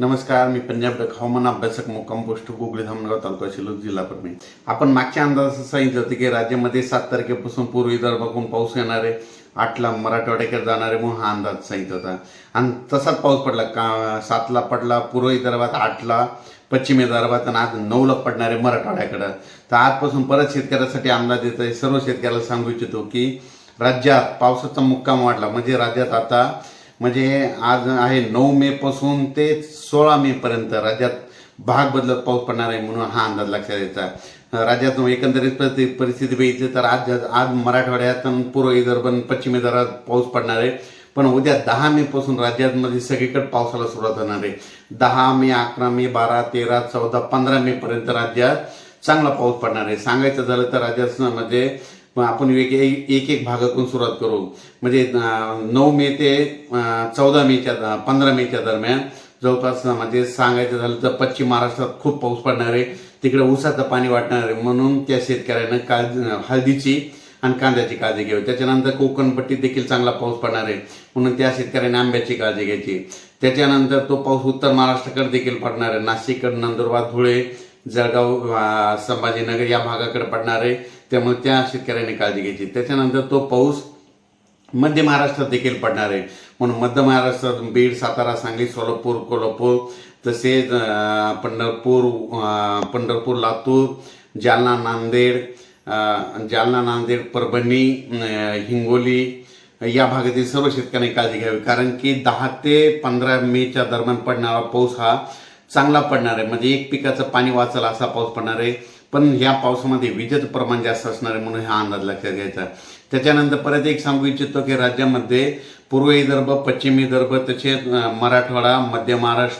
नमस्कार मी पंजाब हवामान अभ्यासक मुक्काम पोस्ट गोगळे धामणगाव तालुका शिलोक जिल्हा परभणी. आपण मागच्या अंदाजात सांगितलं होतं की राज्यामध्ये सात तारखेपासून पूर्व विदर्भाकडून पाऊस येणार आहे आठला मराठवाड्याकडे जाणार आहे म्हणून हा अंदाज सांगितला होता. आणि तसाच पाऊस पडला का सातला पडला पूर्व विदर्भात आठला पश्चिम विदर्भात आणि आज नऊला पडणार आहे मराठवाड्याकडं. तर आजपासून परत शेतकऱ्यासाठी अंदाज येत आहे सर्व शेतकऱ्याला सांगू इच्छितो की राज्यात पावसाचा मुक्काम वाढला म्हणजे राज्यात आता म्हणजे आज आहे नऊ मे पासून ते सोळा मे पर्यंत राज्यात भाग बदलत पाऊस पडणार आहे म्हणून हा अंदाज लक्षात यायचा. राज्यात एकंदरीत परिस्थिती परिस्थिती बघितली तर आज आज मराठवाड्यात पूर्व विदर्भ पश्चिम विदर्भात पाऊस पडणार आहे. पण उद्या दहा मे पासून राज्यामध्ये सगळीकडे पावसाला सुरुवात होणार आहे. दहा मे अकरा मे बारा तेरा चौदा पंधरा मे पर्यंत राज्यात चांगला पाऊस पडणार आहे. सांगायचं झालं तर राज्यात म्हणजे मग आपण एक एक एक भागातून सुरुवात करू. म्हणजे नऊ मे ते चौदा मेच्या पंधरा मेच्या दरम्यान. जवळपास म्हणजे सांगायचं झालं तर पश्चिम महाराष्ट्रात खूप पाऊस पडणार आहे. तिकडे ऊसाचं पाणी वाटणार आहे. म्हणून त्या शेतकऱ्यानं काळजी हळदीची आणि कांद्याची काळजी घ्यावी. त्याच्यानंतर कोकणपट्टीत देखील चांगला पाऊस पडणार आहे. म्हणून त्या शेतकऱ्याने आंब्याची काळजी घ्यायची. त्याच्यानंतर तो पाऊस उत्तर महाराष्ट्राकडे देखील पडणार आहे. नाशिककडे नंदुरबार धुळे जळगाव संभाजीनगर या भागाकडे पडणार आहे. त्यामुळे त्या शेतकऱ्यांनी काळजी घ्यायची. त्याच्यानंतर तो पाऊस मध्य महाराष्ट्रात देखील पडणार आहे. म्हणून मध्य महाराष्ट्रात बीड सातारा सांगली सोलापूर कोल्हापूर तसेच पंढरपूर पंढरपूर लातूर जालना नांदेड जालना नांदेड परभणी हिंगोली या भागातील सर्व शेतकऱ्यांनी काळजी घ्यावी. कारण की दहा ते पंधरा मेच्या दरम्यान पडणारा पाऊस हा चांगला पडणार आहे. म्हणजे एक पिकाचं पाणी वाचल असा पाऊस पडणार आहे. पण ह्या पावसामध्ये विजेचं प्रमाण जास्त असणार आहे म्हणून हा अंदाज लक्षात घ्यायचा. त्याच्यानंतर परत एक सांगू इच्छितो की राज्यामध्ये पूर्व विदर्भ पश्चिम विदर्भ तसेच मराठवाडा मध्य महाराष्ट्र